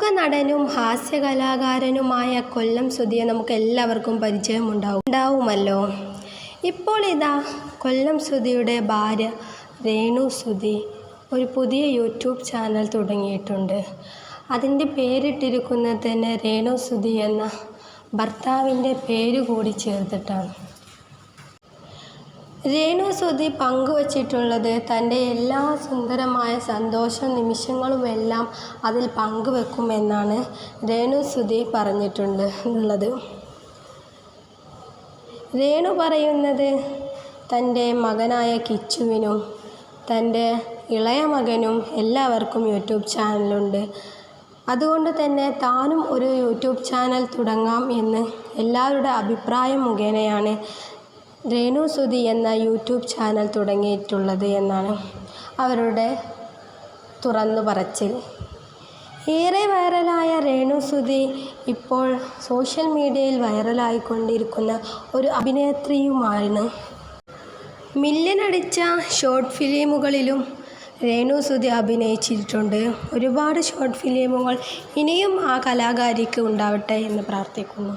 പ്രമുഖ നടനും ഹാസ്യകലാകാരനുമായ കൊല്ലം സുധിയെ നമുക്ക് എല്ലാവർക്കും പരിചയമുണ്ടാവും ഉണ്ടാവുമല്ലോ. ഇപ്പോൾ ഇതാ കൊല്ലം സുധിയുടെ ഭാര്യ രേണു സുധി ഒരു പുതിയ യൂട്യൂബ് ചാനൽ തുടങ്ങിയിട്ടുണ്ട്. അതിന്റെ പേരിട്ടിരിക്കുന്നത് തന്നെ രേണു സുധി എന്ന ഭർത്താവിന്റെ പേര് കൂടി ചേർത്തിട്ടാണ്. രേണു സുധി പങ്കുവച്ചിട്ടുള്ളത് തന്റെ എല്ലാ സുന്ദരമായ സന്തോഷ നിമിഷങ്ങളുമെല്ലാം അതിൽ പങ്കുവെക്കുമെന്നാണ് രേണു സുധി പറഞ്ഞിട്ടുണ്ട് ഉള്ളത് രേണു പറയുന്നത് തന്റെ മകനായ കിച്ചുവിനും തന്റെ ഇളയ മകനും എല്ലാവർക്കും യൂട്യൂബ് ചാനലുണ്ട്. അതുകൊണ്ട് തന്നെ താനും ഒരു യൂട്യൂബ് ചാനൽ തുടങ്ങാം എന്ന് എല്ലാവരുടെ അഭിപ്രായം മുഖേനയാണ് രേണു സുധി എന്ന യൂട്യൂബ് ചാനൽ തുടങ്ങിയിട്ടുള്ളത് എന്നാണ് അവരുടെ തുറന്നു പറച്ചിൽ. ഏറെ വൈറലായ രേണു സുധി ഇപ്പോൾ സോഷ്യൽ മീഡിയയിൽ വൈറലായിക്കൊണ്ടിരിക്കുന്ന ഒരു അഭിനേത്രിയുമാണ് മില്യൺ അടിച്ച ഷോർട്ട് ഫിലിമുകളിലും രേണു സുധി അഭിനയിച്ചിട്ടുണ്ട്. ഒരുപാട് ഷോർട്ട് ഫിലിമുകൾ ഇനിയും ആ കലാകാരിക്ക് ഉണ്ടാവട്ടെ എന്ന് പ്രാർത്ഥിക്കുന്നു.